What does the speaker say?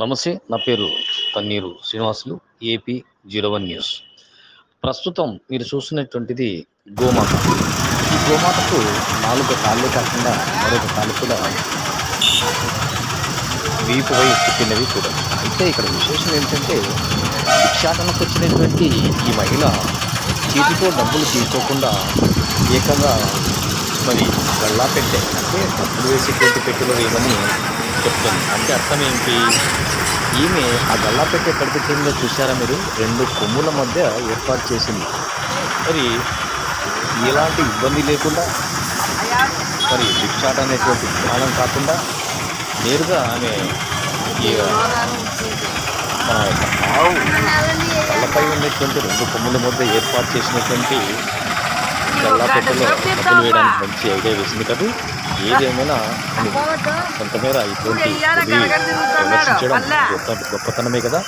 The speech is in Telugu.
నమస్తే నా పేరు Tanneeru Srinivasulu AP zero one news. ప్రస్తుతం మీరు చూస్తున్నటువంటిది గోమాత. ఈ గోమాతకు నాలుగు కాళ్ళే కాకుండా మరొక కాళ్ళు కూడా వీపుపై పుట్టినవి కూడా. అయితే ఇక్కడ విశేషం ఏంటంటే భిక్షాటనకు వచ్చినటువంటి ఈ మహిళ చేతితో డబ్బులు తీసుకోకుండా ఏకంగా మరి గల్లా పెట్టే అంటే డబ్బులు వేసేటువంటి పెట్టెలో వేయమని చెప్తుంది అంటే అర్థం ఏంటి ఈమె ఆ గల్లా పెట్టె ఎక్కడ పెట్టిందో చూసారా మీరు రెండు కొమ్ముల మధ్య ఏర్పాటు చేసింది మరి ఎలాంటి ఇబ్బంది లేకుండా మరి భిక్షాట అనేటువంటి జ్ఞానం కాకుండా నేరుగా ఆమె ఈ ఆవు కళ్ళపై ఉన్నటువంటి రెండు కొమ్ముల మధ్య ఏర్పాటు చేసినటువంటి వేయడానికి మంచి ఐడియా వేసింది కదా. ఏదేమైనా కొంతమేర ఇటువంటి ఇది ప్రదర్శించడం గొప్ప గొప్పతనమే కదా.